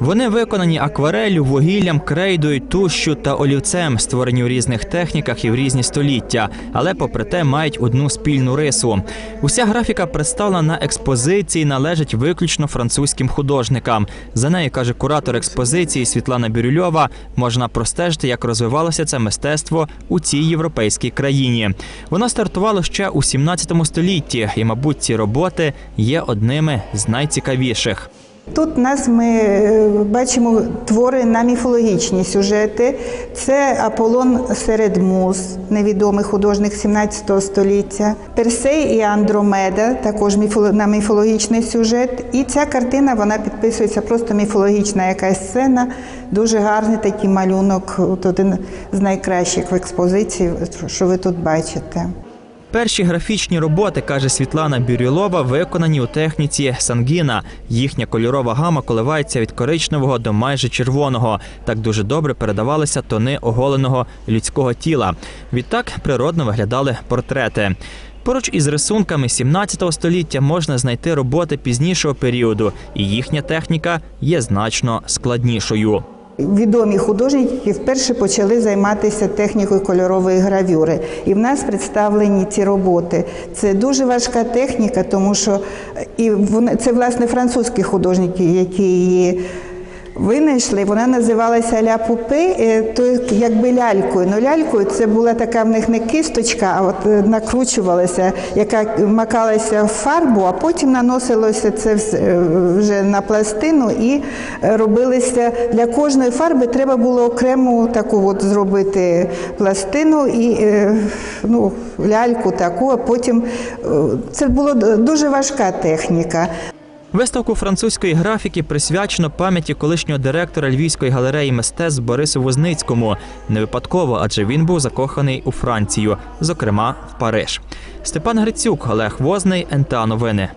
Вони виконані аквареллю, вугіллям, крейдою, тушшю та олівцем, створені у різних техніках і в різні століття, але попри те мають одну спільну рису. Уся графіка представлена на експозиції, належить виключно французьким художникам. За нею каже куратор експозиції Світлана Бірюльова, можна простежити, як розвивалося це мистецтво у цій європейській країні. Воно стартувало ще у 17 столітті, і, мабуть, ці роботи є одними з найцікавіших. Тут нас ми е, бачимо твори на міфологічні сюжети. Це Аполлон серед муз, невідомий художник 17 століття, Персей і Андромеда, також на міфологічний сюжет. І ця картина вона підписується просто міфологічна якась сцена. Дуже гарний такий малюнок, от один з найкращих в експозиції, що ви тут бачите. Перші графічні роботи, каже Світлана Бюрілова, виконані у техніці сангіна. Їхня кольорова гама коливається від коричневого до майже червоного. Так дуже добре передавалися тони оголеного людського тіла. Відтак природно виглядали портрети. Поруч із рисунками 17 століття можна знайти роботи пізнішого періоду, і їхня техніка є значно складнішою. Відомі художники вперше почали займатися технікою кольорової гравюри. І в нас представлені ці роботи. Це дуже важка техніка, тому що і це власне французькі художники, які її винайшли. Вона називалася ля пупе, е, то якби лялькою. Ну лялькою це була така в них не кисточка, а от е, накручувалася, яка макалася в фарбу, а потім наносилося це е, вже на пластину і робилися для кожної фарби. Треба було окрему таку от зробити пластину і ну, ляльку таку, а потім це була дуже важка техніка. Виставку французької графіки присвячено пам'яті колишнього директора Львівської галереї мистецтв Борису Возницькому. Не випадково, адже він був закоханий у Францію, зокрема в Париж. Степан Грицюк, Олег Возний, НТА Новини.